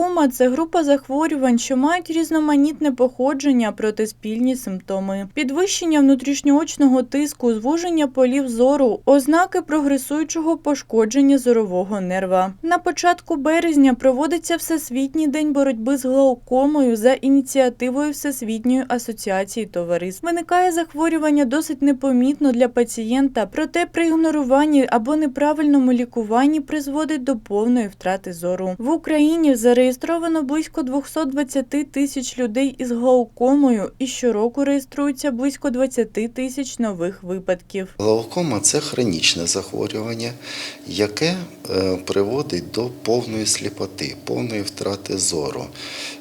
Глаукома це група захворювань, що мають різноманітне походження проти спільні симптоми: підвищення внутрішньоочного тиску, звуження полів зору, ознаки прогресуючого пошкодження зорового нерва. На початку березня проводиться Всесвітній день боротьби з глаукомою за ініціативою Всесвітньої асоціації товариств. Виникає захворювання досить непомітно для пацієнта, проте при ігноруванні або неправильному лікуванні призводить до повної втрати зору. В Україні зареєстровано близько 220 тисяч людей із глаукомою і щороку реєструється близько 20 тисяч нових випадків. Глаукома це хронічне захворювання, яке е, приводить до повної сліпоти, повної втрати зору.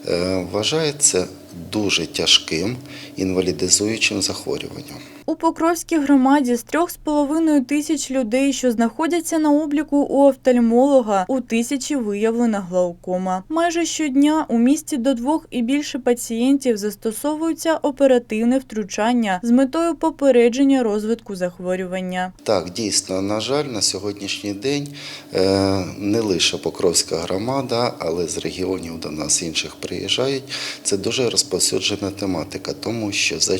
Е, Вважається дуже тяжким інвалідизуючим захворюванням. У Покровській громаді з 3,5 тисяч людей, що знаходяться на обліку у офтальмолога, у тисячі виявлена глаукома. Майже щодня у місті до двох і більше пацієнтів застосовується оперативне втручання з метою попередження розвитку захворювання. Так, дійсно, на жаль, на сьогоднішній день е, не лише Покровська громада, але з регіонів до нас інших приїжджають. Це дуже розповсюджена тематика, тому що за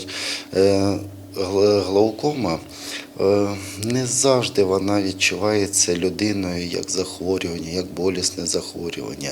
е, глаукома не завжди вона відчувається людиною як захворювання, як болісне захворювання.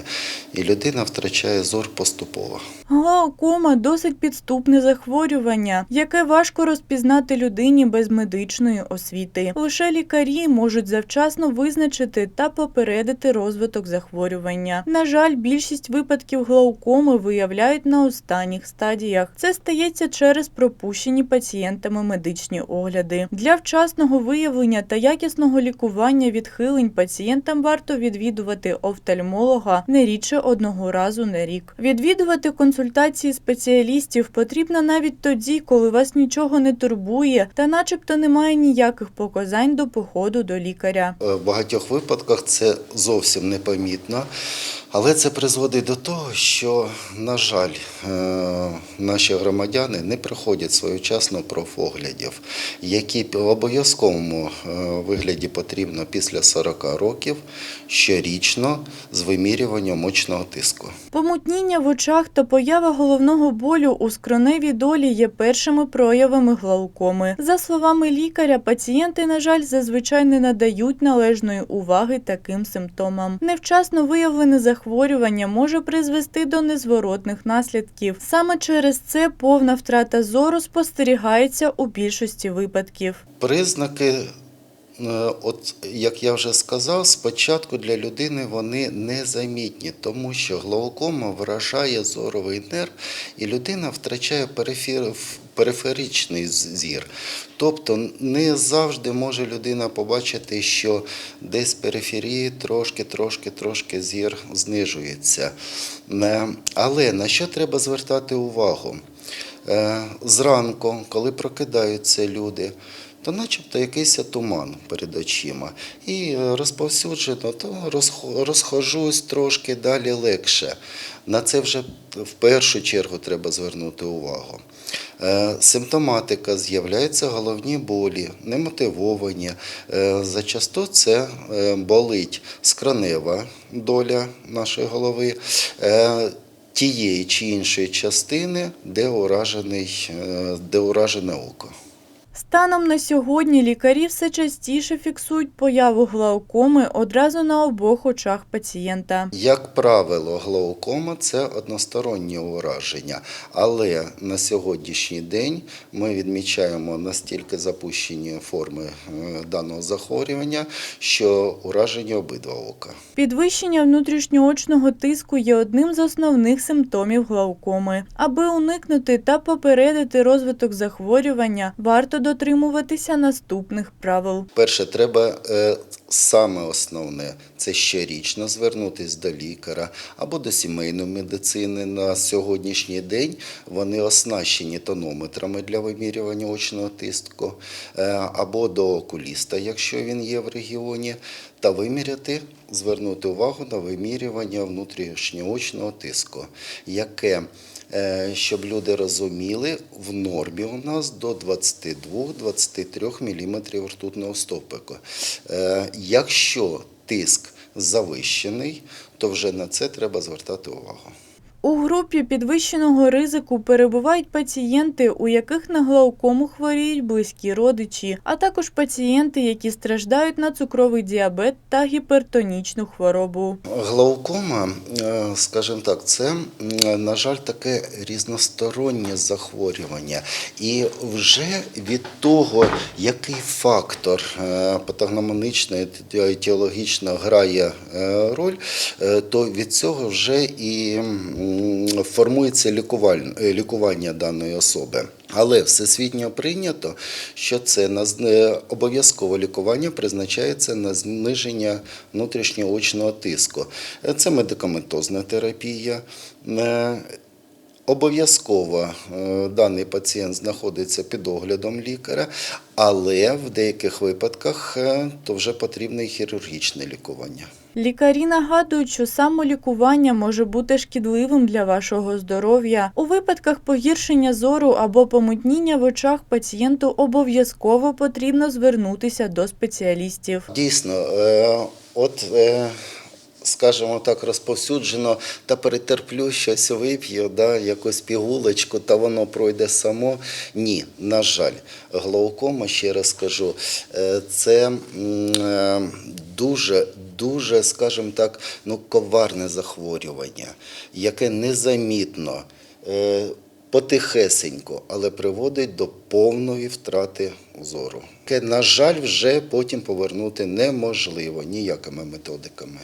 І людина втрачає зор поступово. Глаукома досить підступне захворювання, яке важко розпізнати людині без медичної освіти. Лише лікарі можуть завчасно визначити та попередити розвиток захворювання. На жаль, більшість випадків глаукоми виявляють на останніх стадіях. Це стається через пропущені пацієнтами медичні огляди. Для вчасного виявлення та якісного лікування відхилень пацієнтам варто відвідувати офтальмолога не рідше одного разу на рік. Відвідувати консультації спеціалістів потрібно навіть тоді, коли вас нічого не турбує та начебто немає ніяких показань до походу до лікаря. Е, В багатьох випадках це зовсім непомітно, але це призводить до того, що, на жаль, е, наші громадяни не проходять своєчасно профоглядів, які обов'язковому е, вигляді потрібно після 40 років щорічно з вимірюванням мочного тиску. Помутніння в очах та поява головного болю у скроневій долі є першими проявами глаукоми. За словами лікаря, пацієнти, на жаль, зазвичай не надають належної уваги таким симптомам. Невчасно виявлене захворювання може призвести до незворотних наслідків. Саме через це повна втрата зору спостерігається у більшості випадків. Признаки, е, от як я вже сказав, спочатку для людини вони незамітні, тому що глаукома вражає зоровий нерв, і людина втрачає перифер, периферичний зір. Тобто не завжди може людина побачити, що десь з периферії трошки, трошки, трошки зір знижується. Е, Але на що треба звертати увагу? Е, Зранку, коли прокидаються люди, то начебто якийсь туман перед очима. І е, розповсюджено, то розхожусь трошки далі легше. На це вже в першу чергу треба звернути увагу. Е, Симптоматика з'являються головні болі, немотивовані. Е, Зачасто це болить скронева доля нашої голови. Тієї чи іншої частини, де, уражений, е, де уражене око. Станом на сьогодні лікарі все частіше фіксують появу глаукоми одразу на обох очах пацієнта. Як правило, глаукома це одностороннє ураження, але на сьогоднішній день ми відмічаємо настільки запущені форми е, даного захворювання, що уражені обидва ока. Підвищення внутрішньоочного тиску є одним з основних симптомів глаукоми. Аби уникнути та попередити розвиток захворювання, варто дотримуватися наступних правил. Перше, треба е, саме основне це щорічно звернутися до лікаря або до сімейної медицини. На сьогоднішній день вони оснащені тонометрами для вимірювання очного тиску, е, або до окуліста, якщо він є в регіоні, та виміряти, звернути увагу на вимірювання внутрішньоочного тиску, яке Е, щоб люди розуміли, в нормі у нас до 22-23 мм ртутного стопику. Якщо тиск завищений, то вже на це треба звертати увагу. У групі підвищеного ризику перебувають пацієнти, у яких на глаукому хворіють близькі родичі, а також пацієнти, які страждають на цукровий діабет та гіпертонічну хворобу. Глаукома, е, скажімо так, це, на жаль, таке різностороннє захворювання. І вже від того, який фактор е, патогномонічний та грає е, роль, то від цього вже і формується е, лікування даної особи. Але всесвітньо прийнято, що це на е, обов'язкове лікування призначається на зниження внутрішньоочного тиску. Е, Це медикаментозна терапія. Обов'язково е, даний пацієнт знаходиться під оглядом лікаря, але в деяких випадках е, то вже потрібне і хірургічне лікування. Лікарі нагадують, що самолікування може бути шкідливим для вашого здоров'я. У випадках погіршення зору або помутніння в очах пацієнту обов'язково потрібно звернутися до спеціалістів. Дійсно, е, от, скажімо так, розповсюджено та перетерплю щось вип'ю, да, якусь пігулочку, та воно пройде само. Ні, на жаль, глаукома, ще раз кажу, е, це е, дуже, дуже, скажімо так, ну, коварне захворювання, яке незамітно. Потихесенько, але приводить до повної втрати зору. Яке, на жаль, вже потім повернути неможливо ніякими методиками.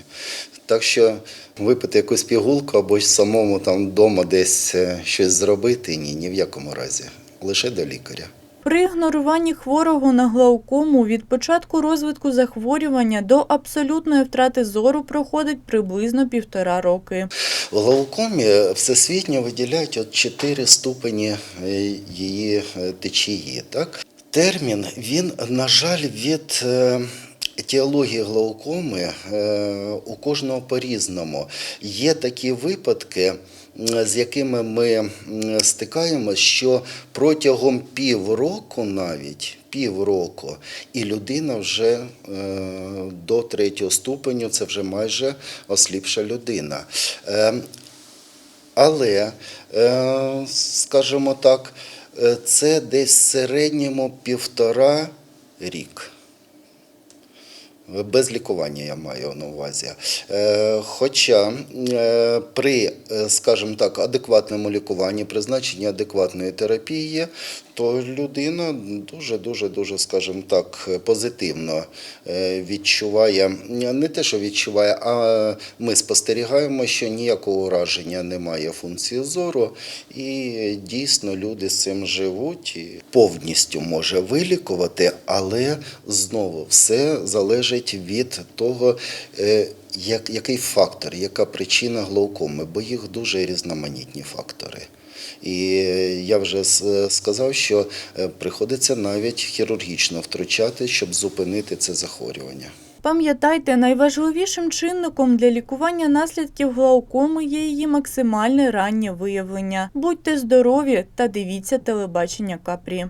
Так що випити якусь пігулку або ж самому там вдома десь е, щось зробити ні, ні в якому разі. Лише до лікаря. При ігноруванні хворого на глаукому від початку розвитку захворювання до абсолютної втрати зору проходить приблизно півтора роки. В глаукомі всесвітньо виділяють от 4 ступені е, її е, течії. Так? Термін, він, на жаль, від е, етіології глаукоми е, у кожного по-різному. Є такі випадки, з якими ми стикаємося, що протягом півроку навіть півроку, і людина вже е, до третього ступеню, це вже майже осліпша людина. Е, але, скажімо так, це десь в середньому півтора рік. Без лікування я маю на увазі. Е, Хоча е, при, е, скажімо так, адекватному лікуванні, призначенні адекватної терапії, то людина дуже, дуже, дуже, скажімо так, позитивно відчуває, не те, що відчуває, а ми спостерігаємо, що ніякого ураження немає функції зору, і дійсно люди з цим живуть і повністю може вилікувати, але знову все залежить від того, е, як, який фактор, яка причина глаукоми, бо їх дуже різноманітні фактори. І я вже сказав, що е, приходиться навіть хірургічно втручати, щоб зупинити це захворювання. Пам'ятайте, найважливішим чинником для лікування наслідків глаукоми є її максимальне раннє виявлення. Будьте здорові та дивіться телебачення Капрі.